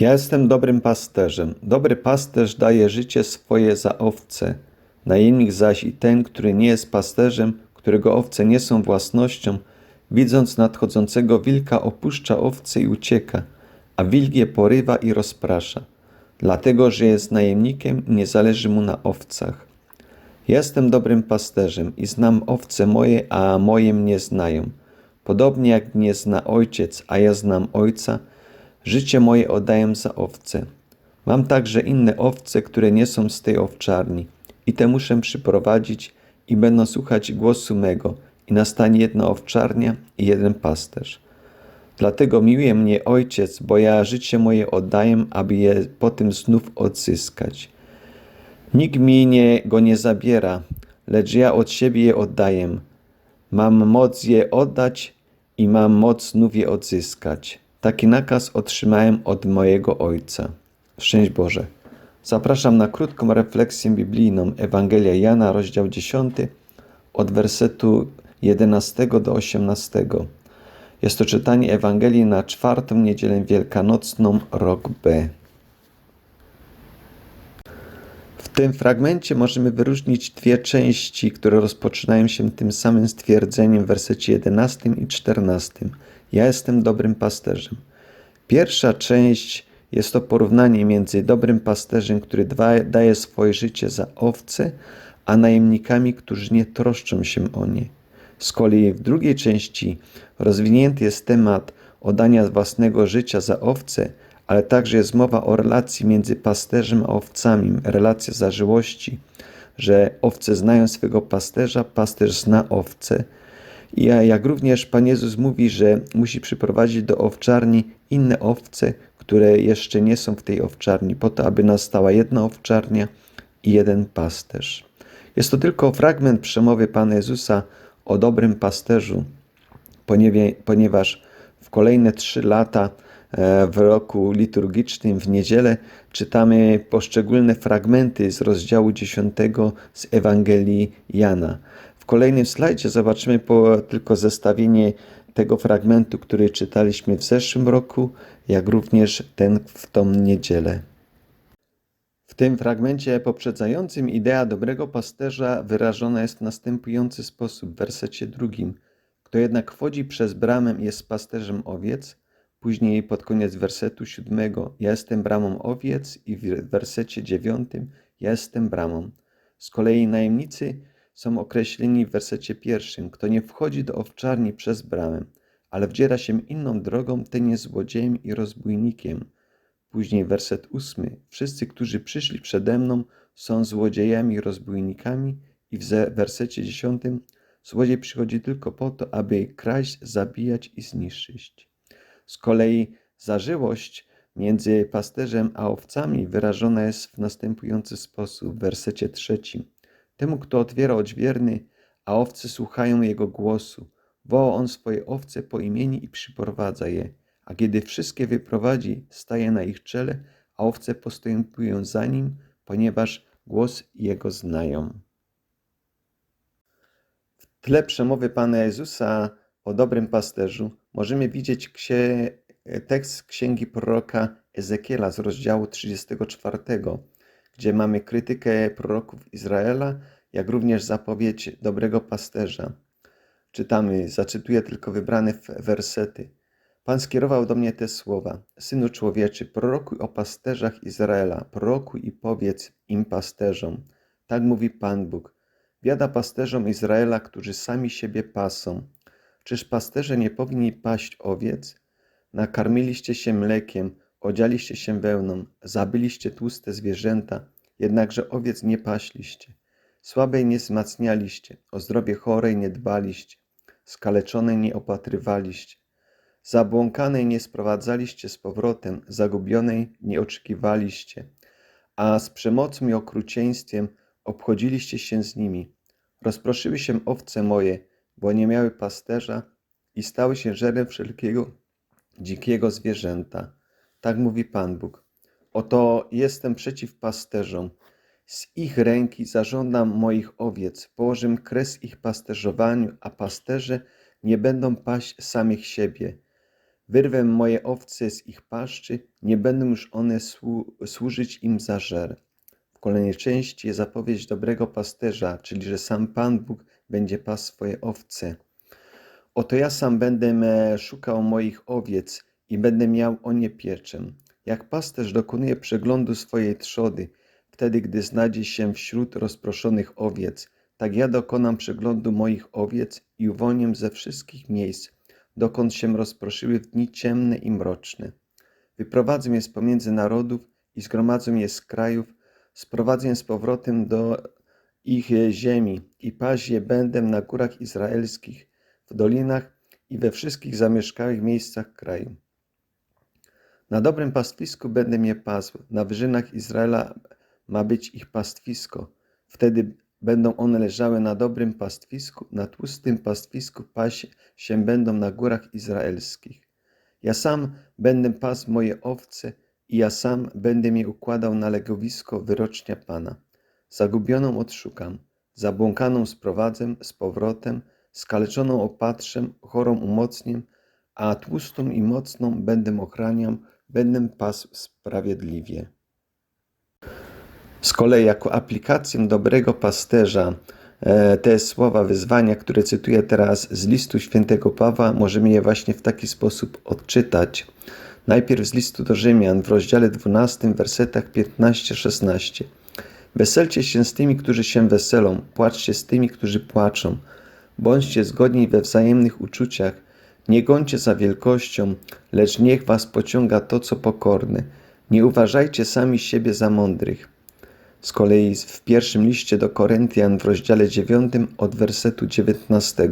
Ja jestem dobrym pasterzem. Dobry pasterz daje życie swoje za owce. Najemnik zaś i ten, który nie jest pasterzem, którego owce nie są własnością, widząc nadchodzącego wilka, opuszcza owce i ucieka, a wilk je porywa i rozprasza, dlatego że jest najemnikiem i nie zależy mu na owcach. Jestem dobrym pasterzem i znam owce moje, a moje mnie znają. Podobnie jak mnie zna ojciec, a ja znam ojca, życie moje oddaję za owce. Mam także inne owce, które nie są z tej owczarni, i te muszę przyprowadzić i będą słuchać głosu mego, i nastanie jedna owczarnia i jeden pasterz. Dlatego miłuje mnie ojciec, bo ja życie moje oddaję, aby je potem znów odzyskać. Nikt mi nie, go nie zabiera, lecz ja od siebie je oddaję. Mam moc je oddać i mam moc znów je odzyskać. Taki nakaz otrzymałem od mojego Ojca. Szczęść Boże. Zapraszam na krótką refleksję biblijną Ewangelia Jana, rozdział 10, od wersetu 11 do 18. Jest to czytanie Ewangelii na czwartą niedzielę wielkanocną, rok B. W tym fragmencie możemy wyróżnić dwie części, które rozpoczynają się tym samym stwierdzeniem w wersecie 11 i 14. Ja jestem dobrym pasterzem. Pierwsza część jest to porównanie między dobrym pasterzem, który daje swoje życie za owce, a najemnikami, którzy nie troszczą się o nie. Z kolei w drugiej części rozwinięty jest temat oddania własnego życia za owce, ale także jest mowa o relacji między pasterzem a owcami, relacja zażyłości, że owce znają swego pasterza, pasterz zna owce. I jak również Pan Jezus mówi, że musi przyprowadzić do owczarni inne owce, które jeszcze nie są w tej owczarni, po to, aby nastała jedna owczarnia i jeden pasterz. Jest to tylko fragment przemowy Pana Jezusa o dobrym pasterzu, ponieważ w kolejne trzy lata w roku liturgicznym w niedzielę czytamy poszczególne fragmenty z rozdziału 10 z Ewangelii Jana. W kolejnym slajdzie zobaczymy po, tylko zestawienie tego fragmentu, który czytaliśmy w zeszłym roku, jak również ten w tą niedzielę. W tym fragmencie poprzedzającym idea dobrego pasterza wyrażona jest w następujący sposób w wersecie drugim. Kto jednak wchodzi przez bramę jest pasterzem owiec, później pod koniec wersetu siódmego ja jestem bramą owiec i w wersecie dziewiątym ja jestem bramą. Z kolei najemnicy są określeni w wersecie pierwszym. Kto nie wchodzi do owczarni przez bramę, ale wdziera się inną drogą, ten jest złodziejem i rozbójnikiem. Później werset ósmy. Wszyscy, którzy przyszli przede mną, są złodziejami i rozbójnikami. I w wersecie dziesiątym. Złodziej przychodzi tylko po to, aby kraść, zabijać i zniszczyć. Z kolei zażyłość między pasterzem a owcami wyrażona jest w następujący sposób w wersecie trzecim. Temu, kto otwiera odźwierny, a owce słuchają jego głosu, woła on swoje owce po imieniu i przyprowadza je, a kiedy wszystkie wyprowadzi, staje na ich czele, a owce postępują za nim, ponieważ głos jego znają. W tle przemowy Pana Jezusa o dobrym pasterzu możemy widzieć ksie, tekst księgi proroka Ezekiela z rozdziału 34 gdzie mamy krytykę proroków Izraela, jak również zapowiedź dobrego pasterza. Czytamy, zacytuję tylko wybrane wersety. Pan skierował do mnie te słowa: Synu człowieczy, prorokuj o pasterzach Izraela, prorokuj i powiedz im pasterzom. Tak mówi Pan Bóg. Biada pasterzom Izraela, którzy sami siebie pasą. Czyż pasterze nie powinni paść owiec? Nakarmiliście się mlekiem, odzialiście się wełną, zabyliście tłuste zwierzęta, jednakże owiec nie paśliście. Słabej nie wzmacnialiście, o zdrowie chorej nie dbaliście, skaleczonej nie opatrywaliście, zabłąkanej nie sprowadzaliście z powrotem, zagubionej nie oczekiwaliście, a z przemocą i okrucieństwem obchodziliście się z nimi. Rozproszyły się owce moje, bo nie miały pasterza i stały się żerem wszelkiego dzikiego zwierzęta. Tak mówi Pan Bóg. Oto jestem przeciw pasterzom. Z ich ręki zażądam moich owiec, położę kres ich pasterzowaniu, a pasterze nie będą paść samych siebie. Wyrwę moje owce z ich paszczy, nie będą już one słu- służyć im za żer. W kolejnej części jest zapowiedź dobrego pasterza, czyli że sam Pan Bóg będzie pasł swoje owce. Oto ja sam będę szukał moich owiec i będę miał o nie pieczę. Jak pasterz dokonuje przeglądu swojej trzody, wtedy gdy znajdzie się wśród rozproszonych owiec, tak ja dokonam przeglądu moich owiec i uwolnię ze wszystkich miejsc, dokąd się rozproszyły w dni ciemne i mroczne. Wyprowadzę je z pomiędzy narodów i zgromadzę je z krajów, sprowadzę je z powrotem do ich ziemi i paść je będę na górach izraelskich, w dolinach i we wszystkich zamieszkałych miejscach kraju. Na dobrym pastwisku będę je pasł, na wyżynach Izraela ma być ich pastwisko. Wtedy będą one leżały na dobrym pastwisku, na tłustym pastwisku paść się będą na górach izraelskich. Ja sam będę pasł moje owce i ja sam będę je układał na legowisko wyrocznia Pana. Zagubioną odszukam, zabłąkaną sprowadzę z powrotem, skaleczoną opatrzę, chorą umocnię, a tłustą i mocną będę ochraniał, będę pasł sprawiedliwie. Z kolei jako aplikację dobrego pasterza e, te słowa wyzwania, które cytuję teraz z listu świętego Pawła, możemy je właśnie w taki sposób odczytać. Najpierw z listu do Rzymian w rozdziale 12, wersetach 15-16. Weselcie się z tymi, którzy się weselą, płaczcie z tymi, którzy płaczą. Bądźcie zgodni we wzajemnych uczuciach, nie gońcie za wielkością, lecz niech was pociąga to, co pokorne. Nie uważajcie sami siebie za mądrych. Z kolei w pierwszym liście do Koryntian w rozdziale 9 od wersetu 19.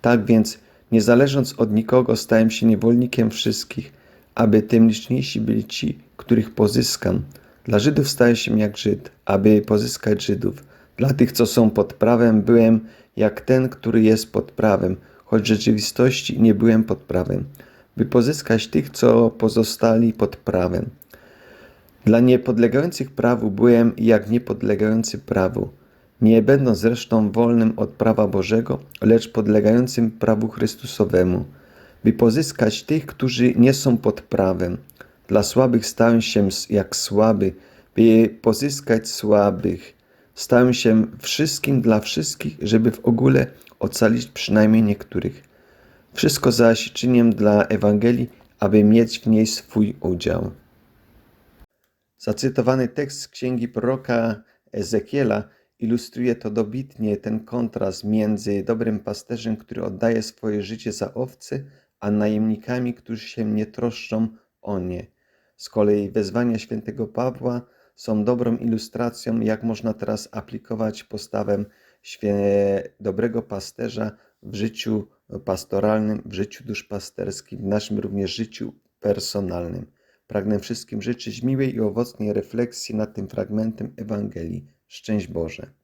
Tak więc, nie zależąc od nikogo, stałem się niewolnikiem wszystkich, aby tym liczniejsi byli ci, których pozyskam. Dla Żydów stałem się jak Żyd, aby pozyskać Żydów. Dla tych, co są pod prawem, byłem jak ten, który jest pod prawem, choć w rzeczywistości nie byłem pod prawem, by pozyskać tych, co pozostali pod prawem. Dla niepodlegających prawu byłem jak niepodlegający prawu, nie będąc zresztą wolnym od prawa Bożego, lecz podlegającym prawu Chrystusowemu, by pozyskać tych, którzy nie są pod prawem. Dla słabych stałem się jak słaby, by pozyskać słabych. Stałem się wszystkim dla wszystkich, żeby w ogóle ocalić przynajmniej niektórych. Wszystko zaś czynię dla Ewangelii, aby mieć w niej swój udział. Zacytowany tekst z księgi proroka Ezekiela ilustruje to dobitnie ten kontrast między dobrym pasterzem, który oddaje swoje życie za owce, a najemnikami, którzy się nie troszczą o nie. Z kolei wezwania świętego Pawła są dobrą ilustracją, jak można teraz aplikować postawę dobrego pasterza w życiu pastoralnym, w życiu duszpasterskim, w naszym również życiu personalnym. Pragnę wszystkim życzyć miłej i owocnej refleksji nad tym fragmentem Ewangelii. Szczęść Boże.